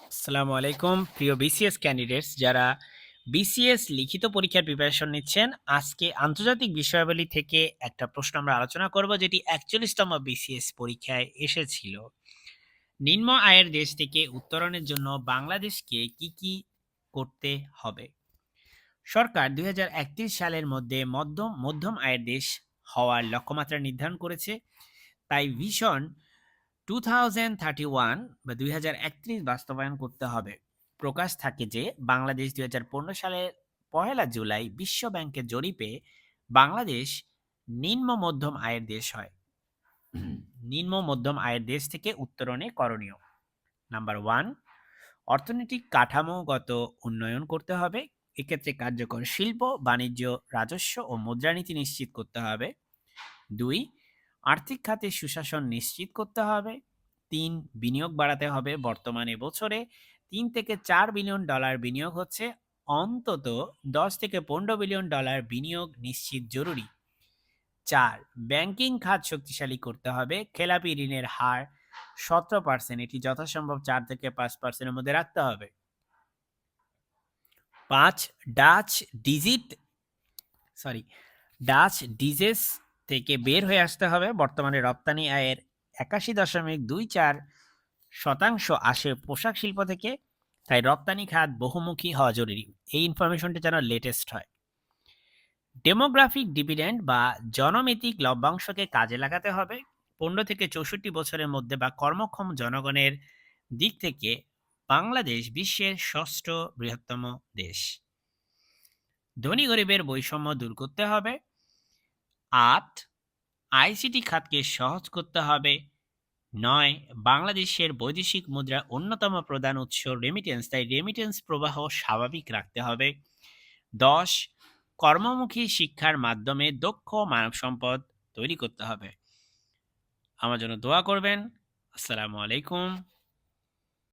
আসসালামু আলাইকুম। প্রিয় বিসিএস ক্যান্ডিডেটস যারা বিসিএস লিখিত পরীক্ষার প্রিপারেশন নিচ্ছেন, আজকে আন্তর্জাতিক বিষয়াবলী থেকে একটা প্রশ্ন আমরা আলোচনা করব, যেটি একচল্লিশতম বিসিএস পরীক্ষায় এসেছিল। নিম্ন আয়ের দেশ থেকে উত্তরণের জন্য বাংলাদেশকে কি কি করতে হবে? সরকার দুই হাজার একত্রিশ সালের মধ্যে মধ্যম মধ্যম আয়ের দেশ হওয়ার লক্ষ্যমাত্রা নির্ধারণ করেছে। তাই vision two thousand thirty one বা দুই হাজার একত্রিশ বাস্তবায়ন করতে হবে। প্রকাশ থাকে যে, বাংলাদেশ দুই হাজার পনেরো সালের পহেলা জুলাই বিশ্ব ব্যাংকের জরিপে বাংলাদেশ নিম্ন মধ্যম আয়ের দেশ হয়। নিম্ন মধ্যম আয়ের দেশ থেকে উত্তরণে করণীয়। নাম্বার ওয়ান অর্থনৈতিক কাঠামোগত উন্নয়ন করতে হবে। এক্ষেত্রে কার্যকর শিল্প, বাণিজ্য, রাজস্ব ও মুদ্রানীতি নিশ্চিত করতে হবে। দুই আর্থিক খাতে সুশাসন নিশ্চিত করতে হবে। তিন, বিনিয়োগ বাড়াতে হবে বর্তমানে বছরে। তিন থেকে চার বিলিয়ন ডলার বিনিয়োগ হচ্ছে। অন্তত দশ থেকে পনেরো বিলিয়ন ডলার বিনিয়োগ নিশ্চিত জরুরি। চার, ব্যাংকিং খাত শক্তিশালী করতে হবে। খেলাপি ঋণের হার সতেরো পার্সেন্ট এটি যথাসম্ভব চার থেকে পাঁচ পার্সেন্টের মধ্যে রাখতে হবে। পাঁচ Dutch digit sorry Dutch disease থেকে বের হয়ে আসতে হবে। বর্তমানে রপ্তানি আয়ের একাশি দশমিক দুই চার শতাংশ আসে পোশাক শিল্প থেকে। তাই রপ্তানি খাত বহুমুখী হওয়া জরুরি। এই ইনফরমেশনটা যেন লেটেস্ট হয়। ডেমোগ্রাফিক ডিভিডেন্ড বা জনমিতিক লভ্যাংশকে কাজে লাগাতে হবে। পনেরো থেকে চৌষট্টি বছরের মধ্যে বা কর্মক্ষম জনগণের দিক থেকে বাংলাদেশ বিশ্বের ষষ্ঠ বৃহত্তম দেশ। ধনী গরিবের বৈষম্য দূর করতে হবে। আট, আইসিটি খাতকে সহজ করতে হবে। নয়, বাংলাদেশের বৈদেশিক মুদ্রার অন্যতম প্রধান উৎস রেমিটেন্স তাই রেমিটেন্স প্রবাহ স্বাভাবিক রাখতে হবে। দশ, কর্মমুখী শিক্ষার মাধ্যমে দক্ষ মানব সম্পদ তৈরি করতে হবে। আমার জন্য দোয়া করবেন। আসসালামু আলাইকুম।